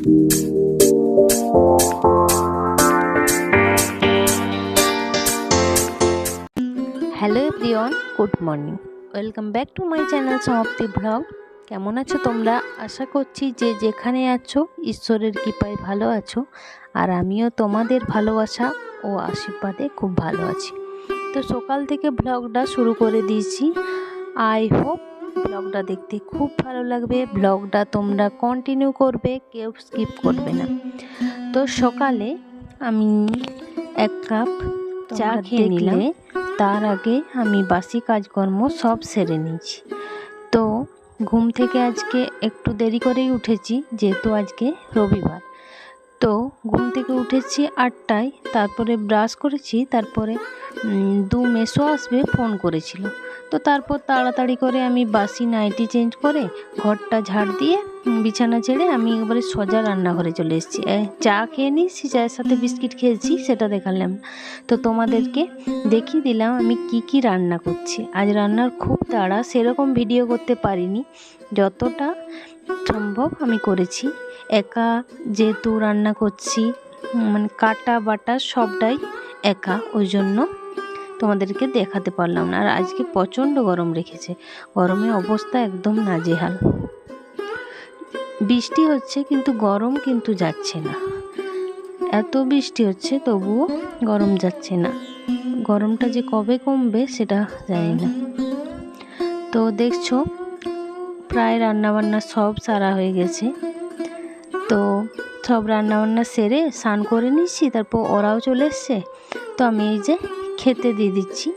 Hello everyone good morning welcome back to my channel Samapti blog কেমন আছো তোমরা? আশা করছি যে যেখানে আছো, ঈশ্বরের কৃপায় ভালো আছো, আর আমিও তোমাদের ভালোবাসা ও আশীর্বাদে খুব ভালো আছি। তো সকাল থেকে ব্লগটা শুরু করে দিয়েছি। আই হোপ ব্লগটা দেখতে খুব ভালো লাগবে। ব্লগটা তোমরা কন্টিনিউ করবে কেউ স্কিপ করবে না। তো সকালে আমি এক কাপ চা খেয়ে নিলাম। তার আগে আমি বাসি কাজকর্ম সব সেরে নিয়েছি। তো ঘুম থেকে আজকে একটু দেরি করেই উঠেছি যেহেতু আজকে রবিবার। তো ঘুম থেকে উঠেছি আটটায়, তারপরে ব্রাশ করেছি, তারপরে দু মেসো আসবে ফোন করেছিল। তো তারপর তাড়াতাড়ি করে আমি বাসি নাইটি চেঞ্জ করে ঘরটা ঝাড় দিয়ে বিছানা ছেড়ে আমি একবারে সোজা রান্নাঘরে চলে এসেছি। চা খেয়ে নিয়েছি চায়ের সাথে বিস্কিট খেয়েছি, সেটা দেখালাম। তো তোমাদেরকে দেখিয়ে দিলাম আমি কি কি রান্না করছি। আজ রান্নার খুব তাড়া, সেরকম ভিডিও করতে পারিনি। যতটা সম্ভব আমি করেছি। একা যেহেতু রান্না করছি মানে কাটা বাটা সবটাই একা, ওই জন্য তোমাদেরকে দেখাতে পারলাম না। আর আজকে প্রচণ্ড গরম রেখেছে। গরমে অবস্থা একদম নাজেহাল। বৃষ্টি হচ্ছে, কিন্তু গরম কিন্তু যাচ্ছে না। এত বৃষ্টি হচ্ছে, তবুও গরম যাচ্ছে না। গরমটা যে কবে কমবে সেটা জানি না। তো দেখছ, প্রায় রান্নাবান্না সব সারা হয়ে গেছে। তো সব রান্নাবান্না সেরে স্নান করে নিচ্ছি, তারপর ওরাও চলে এসছে। তো আমি এই যে খেতে দিয়ে দিচ্ছি।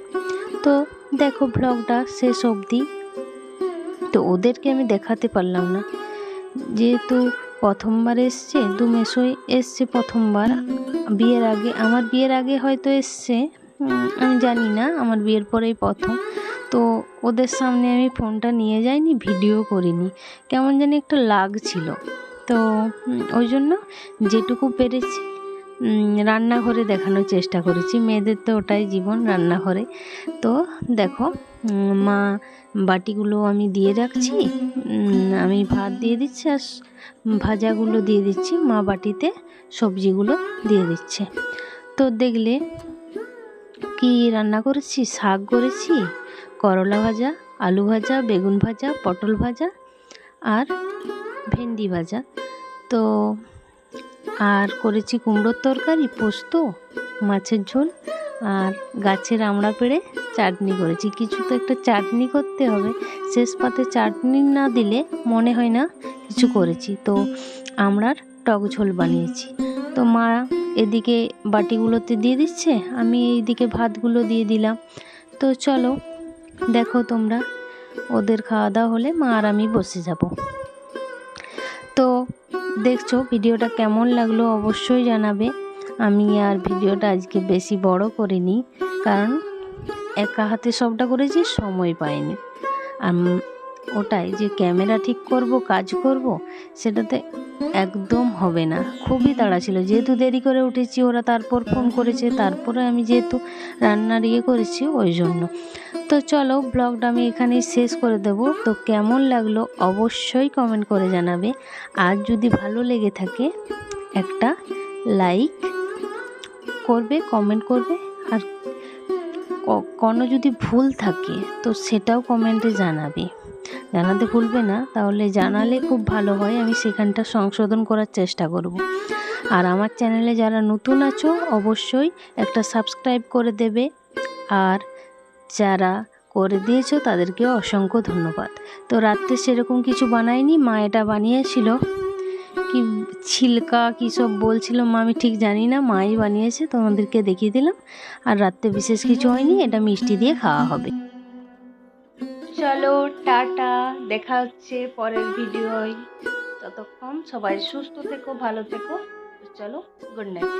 তো দেখো, ব্লগটা শেষ অবধি। তো ওদেরকে আমি দেখাতে পারলাম না। যেহেতু প্রথমবার এসছে, দু মেসোই এসছে প্রথমবার। বিয়ের আগে, আমার বিয়ের আগে হয়তো এসছে আমি জানি না, আমার বিয়ের পরেই প্রথম। তো ওদের সামনে আমি ফোনটা নিয়ে যাইনি, ভিডিও করিনি। কেমন জানি একটা লাগছিল। তো ওই জন্য যেটুকু পেরেছি। রান্নাঘরে দেখানোর চেষ্টা করেছি। মেয়েদের তো ওটাই জীবন, রান্নাঘরে। তো দেখো মা বাটিগুলো আমি দিয়ে রাখছি। আমি ভাত দিয়ে দিচ্ছি আর ভাজাগুলো দিয়ে দিচ্ছি। মা বাটিতে সবজিগুলো দিয়ে দিচ্ছে। তো দেখলে কি রান্না করেছি? শাক করেছি, করলা ভাজা, আলু ভাজা, বেগুন ভাজা, পটল ভাজা আর ভেন্ডি ভাজা। তো আর করেছি কুমড়োর তরকারি, পোস্ত, মাছের ঝোল আর গাছের আমড়া পেড়ে চাটনি করেছি। কিছু তো একটা চাটনি করতে হবে। শেষ পাতে চাটনি না দিলে মনে হয় না কিছু করেছি। তো আমড়ার টক ঝোল বানিয়েছি। তো মা এদিকে বাটিগুলোতে দিয়ে দিচ্ছে, আমি এইদিকে ভাতগুলো দিয়ে দিলাম। তো চলো, দেখো তোমরা, ওদের খাওয়া দাওয়া হলে মা আর আমি বসে যাব। তো দেখছ ভিডিওটা কেমন লাগল অবশ্যই জানাবে। আমি আর ভিডিওটা আজকে বেশি বড় করিনি, কারণ একা হাতে সবটা করেছি, সময় পাইনি। আম- ওটাই যে ক্যামেরা ঠিক করব, কাজ করব, সেটাতে একদম হবে না। খুবই তাড়া ছিল। যেহেতু দেরি করে উঠেছি, ওরা তারপর ফোন করেছে, তারপরে আমি যেহেতু রান্নার ইয়ে করেছি, ওই জন্য। তো চলো ব্লগটা আমি এখানেই শেষ করে দেব। তো কেমন লাগল অবশ্যই কমেন্ট করে জানাবে। আর যদি ভালো লেগে থাকে, একটা লাইক করবে কমেন্ট করবে। আর কোনো যদি ভুল থাকে, তো সেটাও কমেন্টে জানাবে। জানাতে ভুলবে না, তাহলে জানালে খুব ভালো হয়, আমি সেখানটা সংশোধন করার চেষ্টা করব। আর আমার চ্যানেলে যারা নতুন আছো, অবশ্যই একটা সাবস্ক্রাইব করে দেবে। আর যারা করে দিয়েছ তাদেরকে অসংখ্য ধন্যবাদ। তো রাত্রে সেরকম কিছু বানায়নি মা এটা বানিয়েছিল। কি ছিলকা, কী সব বলছিল, মা আমি ঠিক জানি না, মাই বানিয়েছে, তোমাদেরকে দেখিয়ে দিলাম। আর রাত্রে বিশেষ কিছু হয়নি, এটা মিষ্টি দিয়ে খাওয়া হবে। চলো, টাটা। দেখা হচ্ছে পরের ভিডিওয়। ততক্ষণ সবাই সুস্থ থেকো, ভালো থেকো। চলো গুড নাইট